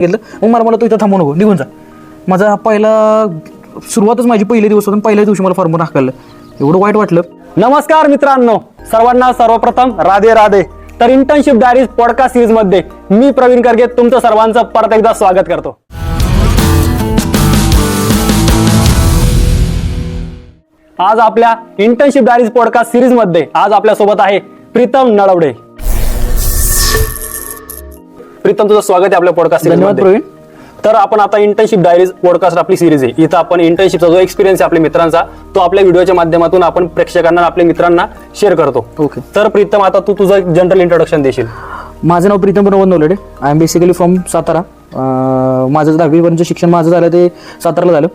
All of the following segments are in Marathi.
घेतलं मग मला मला तू इथं थांबू नको निघून जा. माझा पहिला सुरुवातच माझी पहिले दिवस होता पहिल्या दिवशी मला फॉर्मवर हाकललं एवढं वाईट वाटलं. नमस्कार मित्रांनो सर्वांना सर्वप्रथम राधे राधे. तर इंटर्नशिप डायरीज पॉडकास्ट सिरीजमध्ये मी प्रवीण करगे तुमचं सर्वांचं परत एकदा स्वागत करतो. आज आपल्या इंटर्नशिप डायरीज पॉडकास्ट सिरीजमध्ये आज आपल्यासोबत आहे प्रीतम नळवडे प्रीतम तुझं स्वागत आहे आपल्या पॉडकास्ट धन्यवाद प्रवीण. तर आपण आता इंटर्नशिप डायरीज पॉडकास्ट आपली सिरीज आहे. इथं आपण इंटर्नशिपचा जो एक्सपिरियन्स आहे आपल्या मित्रांचा तो आपल्या व्हिडिओच्या माध्यमातून आपण प्रेक्षकांना आपल्या मित्रांना शेअर करतो. ओके तर प्रीतम आता तू तुझं जनरल इंट्रोडक्शन देशील. माझं नाव Pritam Pranav Navalde I am basically from Satara. माझं दहावीपर्यंत शिक्षण माझं झालं ते साताराला झालं.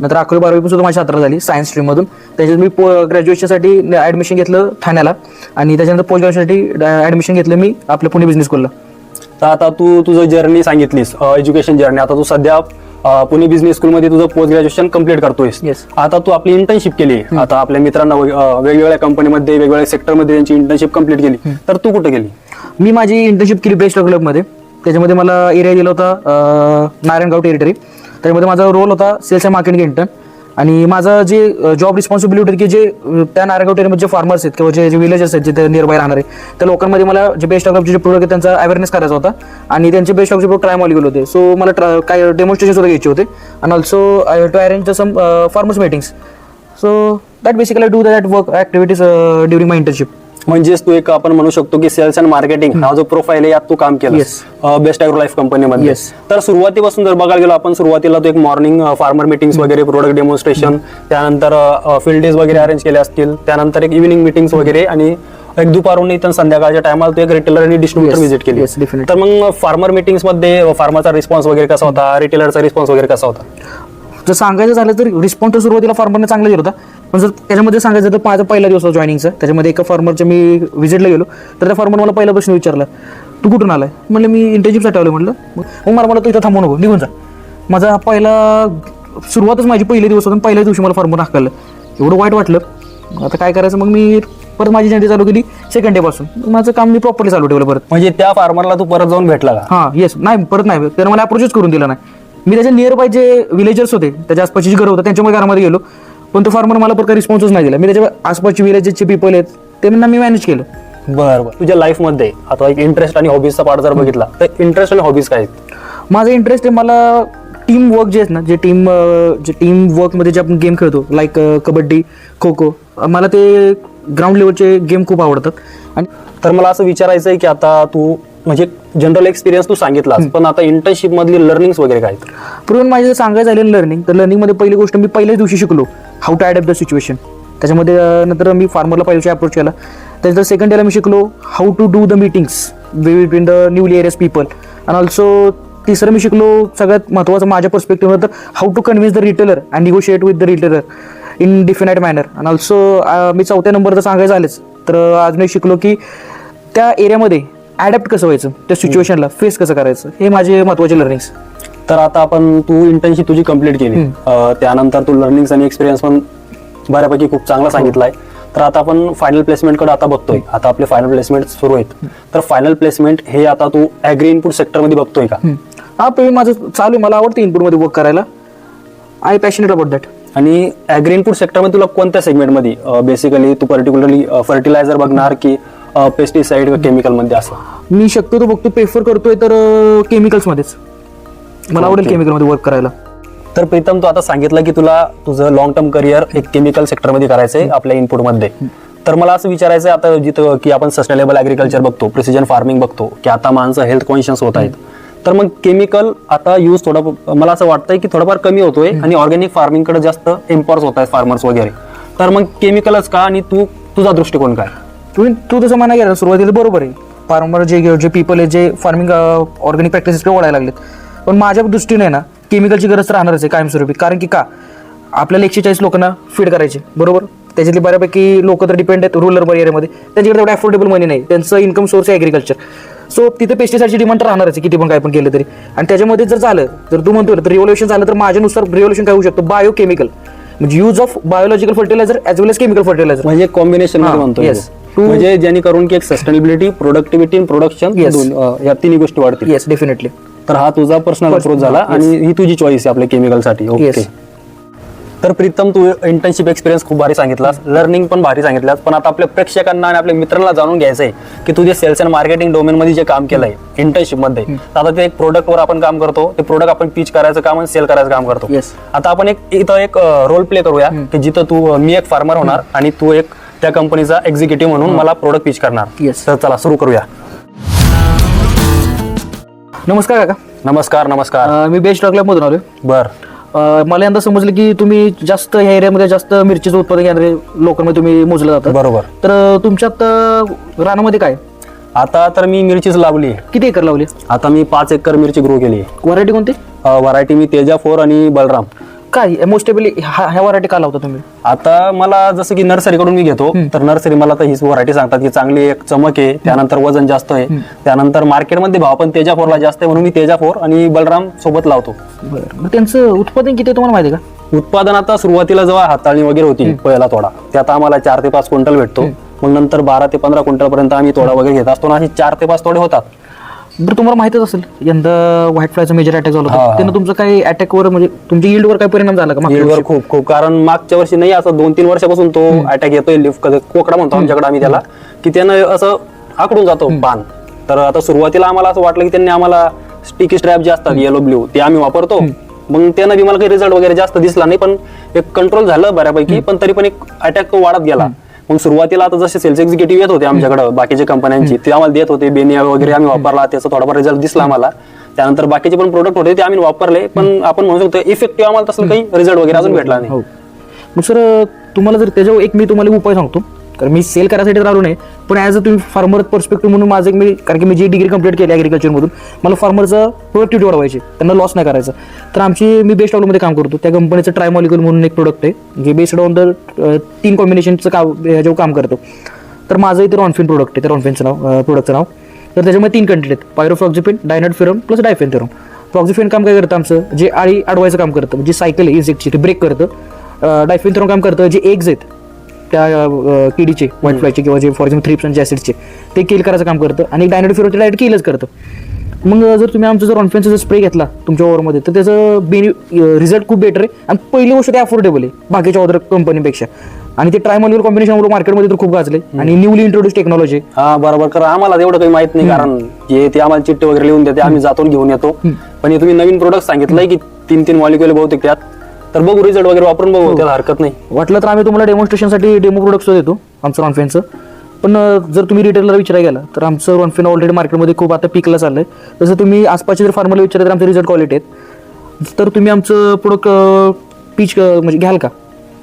नंतर अकरावी बारावी पण सुद्धा माझी सातारा झाली सायन्स स्ट्रीममधून त्याच्यात मी पो ग्रॅज्युएशनसाठी ॲडमिशन घेतलं ठाण्याला. आणि त्याच्यानंतर पोस्ट ग्रॅज्युएशनसाठी ॲडमिशन घेतलं मी आपल्या पुणे बिझनेस स्कूलला तर आता तू तुझं जर्नी सांगितलीस एज्युकेशन जर्नी आता तू सध्या पुणे बिझनेस स्कूलमध्ये तुझं पोस्ट ग्रॅज्युएशन कंप्लीट करतोयस. Yes. आता तू आपली इंटर्नशिप केली. आता आपल्या मित्रांना वग- अ, वेगवेगळ्या कंपनीमध्ये वेगवेगळ्या सेक्टरमध्ये त्यांची इंटर्नशिप कंप्लीट केली. तर तू कुठे गेली? मी माझी इंटर्नशिप केली बेस्ट क्लबमध्ये त्याच्यामध्ये मला एरिया दिला होता अं, नारायणगाव टेरिटरी त्याच्यामध्ये माझा रोल होता सेल्स अँड मार्केटिंग इंटर्न आणि माझं जे जॉब रिस्पॉन्सिबिलिटी होती की जे त्या नारायणगाव टेरीमध्ये जे फार्मर्स आहेत किंवा जे जे विलेजेस आहेत जिथे नियर बाय राहणारे त्या लोकांमध्ये मला जे बेस्ट ऑफ जे प्रोडक्ट त्यांचा अवेअरनेस करायचा होता. आणि त्यांचे best of product try molecule होते. सो मला ट्रा काय डेमॉन्स्ट्रेशन सुद्धा घ्यायचे होते. आणि also I to arrange some farmers meetings so that basically do that work activities during my internship म्हणजेच तू एक आपण म्हणू शकतो की सेल्स अँड मार्केटिंग हा जो प्रोफाईल आहे यात तू काम केलं. बेस्ट अॅग्रो लाईफ कंपनीमध्ये. तर सुरुवातीपासून जर बघायला गेलो आपण सुरुवातीला तू एक मॉर्निंग फार्मर मिटिंग्स वगैरे प्रोडक्ट डेमॉन्स्ट्रेशन त्यानंतर फील्ड डेज वगैरे अरेंज केले असतील त्यानंतर एक इव्हिनिंग मिटिंग्स वगैरे आणि एक दुपारून इथं संध्याकाळच्या टायमाला तू एक रिटेलर आणि डिस्ट्रीब्युटर. व्हिजिट केली. तर मग फार्मर मिटिंग्समध्ये फार्मरचा रिस्पॉन्स वगैरे कसा होता रिटेलरचा रिस्पॉन्स वगैरे कसा होता जर सांगायचं झालं तर रिस्पॉन्स तर सुरुवातीला फार्मरने चांगला दिला होता पण जर त्याच्यामध्ये सांगायचं तर माझा पहिला दिवस होता जॉईनिंगचा त्याच्यामध्ये एका फार्मरच्या मी व्हिजिटला गेलो. तर त्या फार्मर मला पहिला प्रश्न विचारला तू कुठून आलाय? म्हणलं मी इंटर्नशिपसाठी आलो म्हटलं मग मला मला तू इथं थांबू नको निघून जा. माझा पहिला सुरुवातच माझी पहिल्या दिवस होता पहिल्या दिवशी मला फार्मर हाकललं. एवढं वाईट वाटलं. आता काय करायचं? मग मी परत माझी जर्नी चालू केली सेकंड डे पासून. माझं काम मी प्रॉपरली चालू ठेवलं परत. म्हणजे त्या फार्मरला तू परत जाऊन भेटला का? हां येस नाही परत नाही. त्यानं मला अप्रोचच करून दिला नाही. मी त्याच्या नियर बाय जे विलेजर्स होते त्याच्या आसपासची घरं होतं त्यांच्यामुळे घरामध्ये गेलो. पण तो फार्मर मला पण काही रिस्पॉन्सच नाही दिला. मी त्याच्या आसपासचे विलेजेसचे पीपल आहेत त्यांना मी मॅनेज केलं. बरं बरं. तुझ्या लाईफमध्ये आता एक इंटरेस्ट आणि हॉबीजचा पार्ट जर बघितला तर इंटरेस्ट आणि हॉबीज काय आहेत? माझा इंटरेस्ट आहे मला टीम वर्क जे आहेत ना जे टीम जे टीम वर्कमध्ये जे आपण गेम खेळतो लाईक कबड्डी खो खो मला ते ग्राउंड लेवलचे गेम खूप आवडतात. आणि तर मला असं विचारायचं आहे की आता तू म्हणजे जनरल एक्सपिरियन्स तू सांगितलास पण आता इंटर्नशिप मधली लर्निंग्स वगैरे काय? पूर्ण माझे जर सांगायचं झालं लर्निंग तर लर्निंगमध्ये पहिली गोष्ट मी पहिल्याच दिवशी शिकलो how to adapt the situation त्याच्यामध्ये नंतर मी फार्मरला पहिल्या दिवशी अप्रोच केला त्यानंतर सेकंड डेला मी शिकलो how to do the meetings between the newly areas people आणि ऑल्सो तिसरं मी शिकलो सगळ्यात महत्त्वाचं माझ्या पर्स्पेक्टिव्ह तर how to convince the retailer and negotiate with the retailer in definite manner आणि ऑल्सो मी चौथ्या नंबर जर सांगायचं झालेच तर अजून एक शिकलो की त्या एरियामध्ये ॲडॅप्ट कसं व्हायचं? त्या सिच्युएशनला फेस कसं करायचं? हे माझे महत्त्वाचे लर्निंग्स तर आता आपण तू इंटर्नशिप तुझी कंप्लीट केली. त्यानंतर तू लर्निंग्स आणि एक्सपिरियन्स पण बऱ्यापैकी खूप चांगला सांगितलाय. तर आता आपण फायनल प्लेसमेंटकडे आता बघतोय. आता आपले फायनल प्लेसमेंट सुरू आहेत. तर फायनल प्लेसमेंट हे आता तू ॲग्री इनपुट सेक्टरमध्ये बघतोय का? हा पण माझं चालू मला आवडतं इनपुटमध्ये वर्क करायला. आय पॅशनेट अबाउट दॅट आणि ॲग्री इनपुट सेक्टरमध्ये तुला कोणत्या सेगमेंटमध्ये बेसिकली तू पर्टिक्युलरली फर्टिलायझर बघणार की पेस्टिसाइड किंवा केमिकलमध्ये असं. मी शक्यतो बघतो प्रेफर करतोय तर केमिकल्समध्येच मला आवडेल Okay. केमिकलमध्ये वर्क करायला. तर प्रीतम तू आता सांगितलं की तुला तुझं लॉंग टर्म करिअर एक केमिकल सेक्टरमध्ये करायचंय आपल्या इनपुटमध्ये तर मला असं विचारायचं आहे आता जिथं की आपण सस्टेनेबल ॲग्रिकल्चर बघतो प्रिसिजन फार्मिंग बघतो की आता माणसं हेल्थ कॉन्शियस होत आहेत. तर मग केमिकल आता यूज थोडा मला असं वाटतंय की थोडंफार कमी होतोय आणि ऑर्गॅनिक फार्मिंगकडे जास्त इम्पॉर्स होत आहेत फार्मर्स वगैरे. तर मग केमिकलच का आणि तू तुझा दृष्टिकोन काय? तुम्ही तू तसं म्हणा गेला सुरुवातीला बरोबर आहे. फार्मर जे जे पीपल आहे जे फार्मिंग ऑर्गॅनिक प्रॅक्टिसेसकडे ओढायला लागलेत. पण माझ्या दृष्टीने ना केमिकलची गरज राहणारच आहे कायमस्वरूपी. कारण की का? आपल्याला एकशे चाळीस लोकांना फीड करायचे बरोबर? त्याच्यातली बऱ्यापैकी लोक तर डिपेंड आहेत रुरल एरियामध्ये त्यांच्याकडे तेवढं अफोर्डेबल मनी नाही. त्यांचं इन्कम सोर्स आहे ॲग्रिकल्चर सो तिथे पेस्टिसाईडची डिमांड तर राहणारच आहे किती पण काय पण केलं तरी. आणि त्याच्यामध्ये जर झालं जर तू म्हणतो तर रिव्होल्युशन झालं तर माझ्यानुसार रिव्होल्युशन काय होऊ शकतं? बायोकेमिकल म्हणजे use of biological fertiliser as well as chemical fertiliser म्हणजे कॉम्बिनेशन म्हणतो yes. म्हणजे ज्याने करून की एक सस्टेनेबिलिटी प्रोडक्टिव्हिटी प्रोडक्शन Yes. या तिन्ही गोष्टी वाढतील. येस डेफिनेटली तर हा तुझा पर्सनल अप्रोच झाला आणि ही तुझी चॉईस आहे आपल्या केमिकलसाठी ओके Yes. तर प्रीतम तू इंटर्नशिप एक्सपिरियन्स खूप भारी सांगितलास. लर्निंग पण भारी सांगितलास. पण आता आपल्या प्रेक्षकांना आणि आपल्या मित्रांना जाणून घ्यायचं आहे की तू जे सेल्स अँड मार्केटिंग डोमेन मध्ये जे काम केलंय इंटर्नशिपमध्ये तर आता ते एक product वर आपण काम करतो. ते प्रोडक्ट आपण पिच करायचं काम आणि सेल करायचं काम करतो. Yes. आता आपण एक इथं एक रोल प्ले करूया की जिथं तू अं, मी एक फार्मर होणार आणि तू एक त्या कंपनीचा एक्झिक्युटिव्ह म्हणून मला प्रोडक्ट पिच करणार. Yes. तर चला सुरू करूया. नमस्कार काका. नमस्कार नमस्कार. अं, मी बेस्ट मधून आलोय. बर. मला यंदा समजलं की तुम्ही जास्त ह्या एरियामध्ये जास्त मिरचीचं उत्पादन घेणारे लोकांमध्ये तुम्ही मोजलं जातं. बरोबर. तर अं, तुमच्यात अं, रानामध्ये काय? आता तर मी मिरचीच लावली. किती एकर लावली? आता मी पाच एकर मिरची ग्रो केली. व्हरायटी कोणती? व्हरायटी मी तेजा फोर आणि बलराम. काय? मोस्टेबली ह्या व्हरायटी का लावता तुम्ही? आता मला जसं की नर्सरीकडून मी घेतो तर नर्सरी मला तर हीच व्हरायटी सांगतात की चांगली एक चमक आहे त्यानंतर वजन जास्त आहे. त्यानंतर मार्केटमध्ये भाव पण तेजा फोरला जास्त आहे म्हणून मी तेजा फोर आणि बलराम सोबत लावतो. बरं. मग त्यांचं उत्पादन किती आहे तुम्हाला माहिती आहे का? उत्पादन आता सुरुवातीला जेव्हा हाताळणी वगैरे होती पहिला तोडा त्यात आम्हाला चार ते पाच क्विंटल भेटतो. मग नंतर बारा ते पंधरा क्विंटल पर्यंत आम्ही तोडा वगैरे घेत असतो आणि असे चार ते पाच तोडे होतात. बरं तुम्हाला माहितच असेल यंदा व्हाईट फ्लायचा मेजर अटॅक झाला हा, होता. हा. त्यानं तुमचं काही अटॅकवर म्हणजे तुमच्या यील्डवर काय परिणाम झाला का मागच्या Yield वर? खूप खूप. कारण मागच्या वर्षी नाही असं दोन तीन वर्षापासून तो अटॅक येतोय लिफ्ट कोकडा म्हणतो आमच्याकडे आम्ही त्याला. की त्यानं असं आकडून जातो पान. तर आता सुरुवातीला आम्हाला असं वाटलं की त्यांनी आम्हाला स्टिकी स्ट्रॅप जे असतात येलो ब्ल्यू ते आम्ही वापरतो. मग त्यानं बी मला काही रिझल्ट वगैरे जास्त दिसला नाही पण एक कंट्रोल झालं बऱ्यापैकी. पण तरी पण एक अटॅक तो वाढत गेला. मग सुरुवातीला आता जसे सेल्स एक्झिक्युटिव्ह येत होते आमच्याकडे बाकीच्या कंपन्यांची ते आम्हाला देत होते बेनिया वगैरे आम्ही वापरला त्याचा थोडाफार रिझल्ट दिसला आम्हाला. त्यानंतर बाकीचे पण प्रोडक्ट होते ते आम्ही वापरले पण आपण म्हणू शकतो इफेक्टिव्ह आम्हाला तसं काही रिझल्ट वगैरे अजून भेटला नाही. हो. मग सर तुम्हाला जर त्याच्यावर एक मी तुम्हाला उपाय सांगतो. कारण मी सेल करायसाठी राहू नाही पण ॲज अ तुम्ही फार्मर पर्स्पेक्टिव्ह म्हणून माझं एक मी कारण की मी जी डिग्री कंप्लीट केली ॲग्रिकल्चरमधून मला फार्मरचं प्रोडक्टिव्हिटी वाढवायची त्यांना लॉस नाही करायचं. तर आमची मी बेस्ट ऑलमध्ये काम करतो. त्या कंपनीचं ट्रायमॉलिकल म्हणून एक प्रोडक्ट आहे जे बेस्ड ऑन द तीन कॉम्बिनेशनचं काम ह्याच्यावर काम करतो. तर माझं इथे रॉनफिन प्रोडक्ट आहे. तर रॉनफिनचं नाव प्रोडक्टचं नाव. तर त्याच्यामध्ये तीन कंटेंट आहेत. पायरोफ्लॉक्झिपिन डायनट फिरम प्लस डायफेन फ्लॉक्झिफिन काम काय करतं आमचं? जे आळी अडवायचं काम करतं. म्हणजे सायकल आहे इन्सेक्टची ते ब्रेक करतं. डायफेन काम करतं. जे एग्ज आहेत त्या किडीचे व्हाईट फ्लायचे किंवा जे फॉर एक्झाम्पल थ्रिप्स आणि जॅसिडचे ते किल करायचं काम करतं आणि डायनाट फिरम ते डायरेक्ट किलच करतं. मग जर तुम्ही आमचं जर ऑनफेन्सचा जर स्प्रे घेतला तुमच्या ओव्हरमध्ये तर त्याचं बेनि रिझल्ट खूप बेटर आहे आणि पहिली गोष्ट ते अफोर्डेबल आहे बाकीच्या अदर कंपनीपेक्षा आणि ते ट्रायमॉलियर कॉम्बिनेशन मार्केटमध्ये तर खूप गाजले आणि न्यूली इंट्रोड्यूस टेक्नॉलॉजी हा बरोबर. कारण आम्हाला एवढं काही माहीत नाही कारण जे ते आम्हाला चिठ्ठी वगैरे लिहून देते आम्ही जातून घेऊन येतो. पण हे तुम्ही नवीन प्रोडक्ट सांगितलंय की तीन तीन मॉलिक्युल बहुतेक त्यात. तर बघू रिझल्ट वगैरे वापरून बघू त्याला हरकत नाही. वाटलं तर आम्ही तुम्हाला डेमॉन्स्ट्रेशनसाठी डेमो प्रोडक्ट्स देतो आमचं रॉनफेनचं पण जर तुम्ही रिटेलर विचारायला गेला तर आमचं रॉनफेन ऑलरेडी मार्केटमध्ये खूप आता पिकला चाललंय. तसं तुम्ही आसपासचे जर फार्मरला विचारलं तर आमचे रिझल्ट क्वालिटी आहेत. तर तुम्ही आमचं प्रोडक्ट पीच म्हणजे घ्याल का?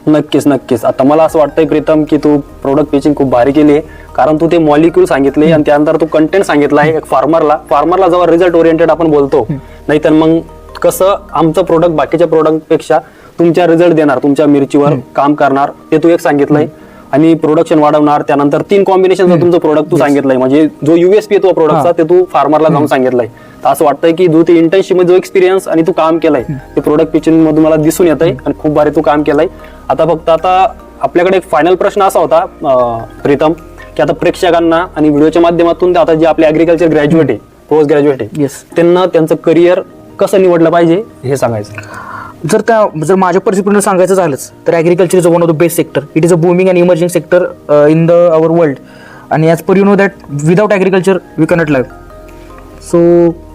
नक्कीच नक्कीच. आता मला असं वाटतंय प्रीतम की तू प्रोडक्ट पिचिंग खूप भारी केली आहे. कारण तू ते मॉलिक्यूल सांगितले आणि त्यानंतर तू कंटेंट सांगितलं आहे एक फार्मरला फार्मरला जेव्हा रिझल्ट ओरिएंटेड आपण बोलतो नाहीतर मग कसं आमचं प्रोडक्ट बाकीच्या प्रोडक्टपेक्षा तुमच्या रिझल्ट देणार तुमच्या मिरचीवर काम करणार ते तू एक सांगितलंय. आणि प्रोडक्शन वाढवणार त्यानंतर तीन कॉम्बिनेशन तुमचं प्रोडक्ट तू सांगितलंय. म्हणजे जो युएसपी तो प्रोडक्टचा ते तू फार्मरला जाऊन सांगितलंय. तर असं वाटतंय की तू ते इंटर्नशिपमध्ये जो एक्सपिरियन्स आणि तू काम केलंय ते प्रोडक्ट पिचिंग मधून मला दिसून येत आहे आणि खूप भारी तू काम केलंय. आता फक्त आता आपल्याकडे एक फायनल प्रश्न असा होता प्रीतम की आता प्रेक्षकांना आणि व्हिडिओच्या माध्यमातून आता जे आपले अग्रिकल्चर ग्रॅज्युएट आहे पोस्ट ग्रॅज्युएट आहे त्यांना त्यांचं करिअर कसं निवडलं पाहिजे हे सांगायचं? जर त्या जर माझ्या परिस्थितीनं सांगायचं झालंच तर agriculture is one of the best sector it is a booming and emerging sector in the our world आणि as per you know that without agriculture we cannot live so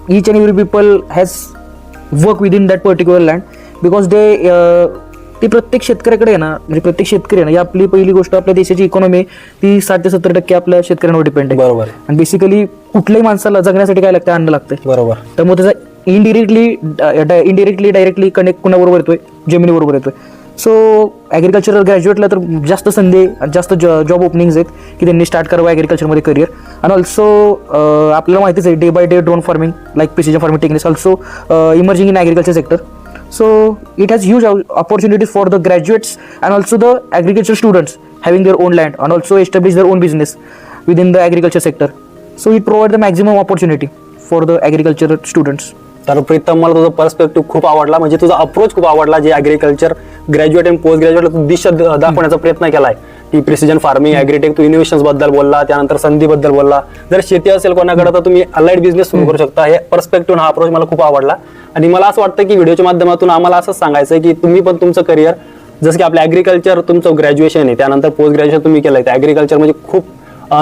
each and every people has work within that particular land because they uh, ती प्रत्येक शेतकऱ्याकडे आहे ना म्हणजे प्रत्येक शेतकरी आहे ना आपली पहिली गोष्ट आपल्या देशाची इकॉनॉमी ती साठ ते सत्तर टक्के आपल्या शेतकऱ्यांवर डिपेंड आहे. बरोबर आणि बेसिकली कुठल्याही माणसाला जगण्यासाठी काय लागतं अन्न लागतं बरोबर. त्यामुळे त्याचा इनडिरेक्टली इनडिरेक्टली डायरेक्टली कनेक्ट कुणाबरोबर येतोय? जमिनीबरोबर येतोय. सो ॲग्रिकल्चरल ग्रॅज्युएटला तर जास्त संधी जास्त जॉ जॉब ओपनिंग्स आहेत की त्यांनी स्टार्ट करावं ॲग्रिकल्चरमध्ये करिअर आणि ऑल्सो आपल्याला माहितीच आहे day by day drone farming like P C J farming techniques also emerging in agriculture sector so it has huge opportunities for the graduates and also the agriculture students having their own land and also establish their own business within the agriculture sector so it provide the maximum opportunity for the agriculture students तर प्रीतम मला तुझा पर्स्पेक्टिव्ह खूप आवडला. म्हणजे तुझा अप्रोच खूप आवडला जे अग्रिकल्चर ग्रॅज्युएट आणि पोस्ट ग्रॅज्युएट तू दिशा दाखवण्याचा प्रयत्न केलाय. की प्रिसिजन फार्मिंग ॲग्रीटेक तू इनोव्हेशनबद्दल बोलला त्यानंतर संधीबद्दल बोलला. जर शेती असेल कोणाकडे तर तुम्ही अलाइड बिझनेस सुरू करू शकता. हे पर्स्पेक्टिव्ह हा अप्रोच मला खूप आवडला. आणि मला असं वाटतं की व्हिडिओच्या माध्यमातून आम्हाला असंच सांगायचं आहे की तुम्ही पण तुमचं करिअर जसं की आपलं ॲग्रिकल्चर तुमचं ग्रॅज्युएशन आहे. त्यानंतर पोस्ट ग्रॅज्युएशन तुम्ही केलं आहे ॲग्रिकल्चर म्हणजे खूप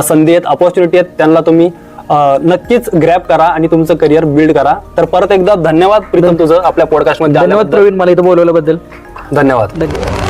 संधी आहेत अपॉर्च्युनिटी आहेत. त्यांना तुम्ही नक्कीच ग्रॅप करा आणि तुमचं करिअर बिल्ड करा. तर परत एकदा धन्यवाद प्रीतम तुझं आपल्या पॉडकास्टमध्ये धन्यवाद. प्रवीण मला इथं बोलवल्याबद्दल. धन्यवाद. धन्यवाद.